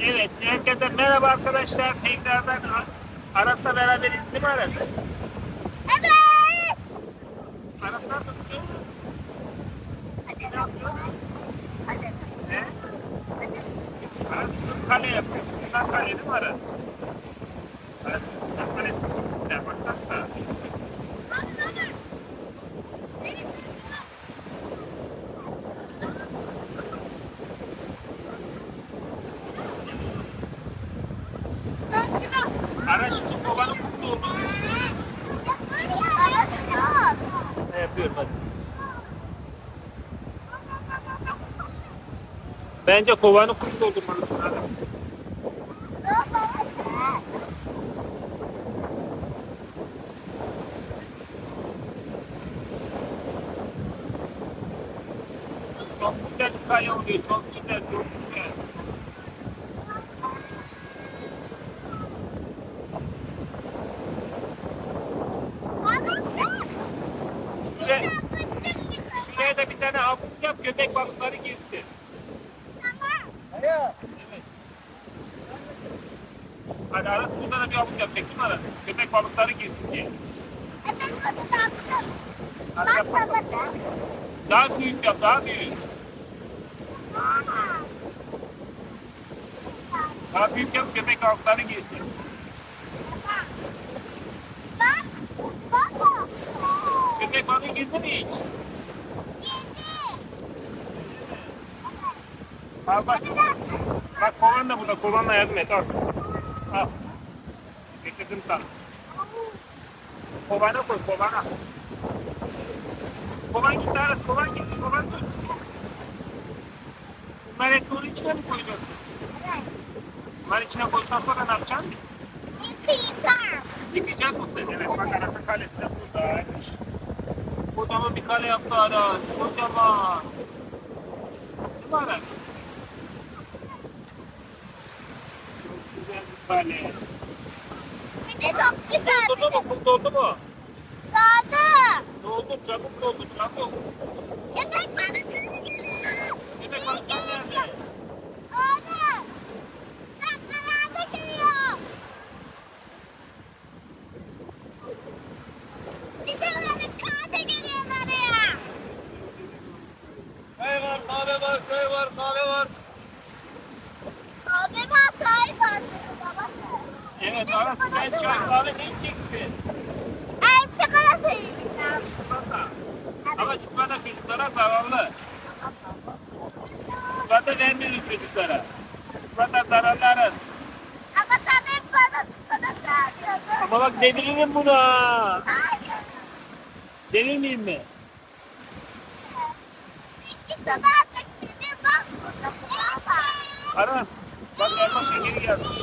Evet, herkese merhaba arkadaşlar. Tekrardan Aras'la beraberiz değil mi Aras? Evet. Aras'tan tutuyor mu? Ne yapıyor? Aras tutup kale yapıyor. Bunlar kale değil mi Aras? Aras sen kalesi güzel. Baksana. Aras şimdi kovanın kutusu oldu. Ne yapıyorum hadi. Bence kovanın kutusu doldurmalısın Aras. Çok güzel bir kaya oluyor. Çok güzel, çok güzel. Şuraya, şuraya da bir tane havuz yap, köpek balıkları girsin. Evet. Hadi Aras burada da bir havuz değil mi Aras? Köpek balıkları girsin diye. Hadi yap bakalım. Daha büyük yap, daha büyük. Daha büyük yap, köpek balıkları girsin. Köpek balığı girdi mi hiç? Al bak. Bak kovan da burada. Kovanla yardım et. Al. Al. Getirdim sana. Kovana koy. Kovana. Kovan gitti Aras. Kovan gitti. Kovan tut. Bunlar hepsi onun içine mi koyacaksın? Bunlar içine koyduktan sonra ne yapacaksın? Yıkayacak mısın? Evet. Bak Aras'ın kalesi de buradaymış. Kocaman bir kale yaptı Aras. Kocaman. Değil mi Aras? Güzel bir kale. Doldu mu? Kum doldu mu? Doldu. Çabuk doldu. Çabuk. Köpek balıkları nerede? Çay var, kahve var, çay var, kahve var. Evet Aras sen çay kahve ne içeceksin? Çikolata. Ama çikolata çocuklara zararlı. Çikolata vermeyin çocuklara. Çikolata zararlı Aras. Ama bak deviririm bunu ha. Devirmeyeyim mi? Aras. Bak elma şekeri gelmiş.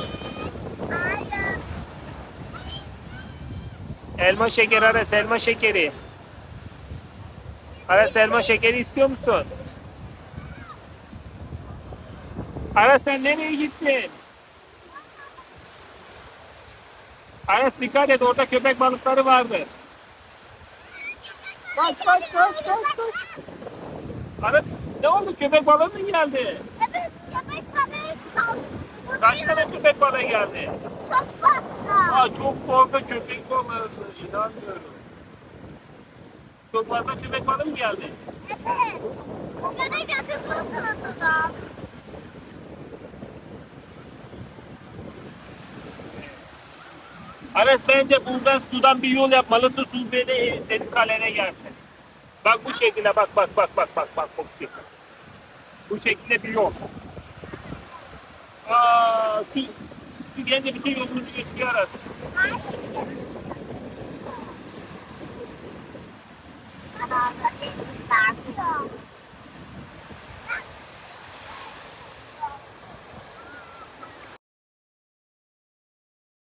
Elma şekeri Aras elma şekeri. Aras elma şekeri istiyor musun? Aras sen nereye gittin? Aras dikkat et orada köpek balıkları vardı. Kaç kaç kaç kaç kaç. Aras ne oldu köpek balığı mı geldi? Kaç tane köpek balığı geldi? Aa, çok fazla köpek balığı. İnanmıyorum. Çok fazla köpek balığı mı geldi? Ares bence buradan sudan bir yol yapmalısın. Su beni senin kalene gelsin. Bak bu şekilde bak bak bak bak bak bak bu şekilde. Bu şekilde bir yol. Aa, su, çünkü kendi bütün yolumuzu götürüyor. Hayır.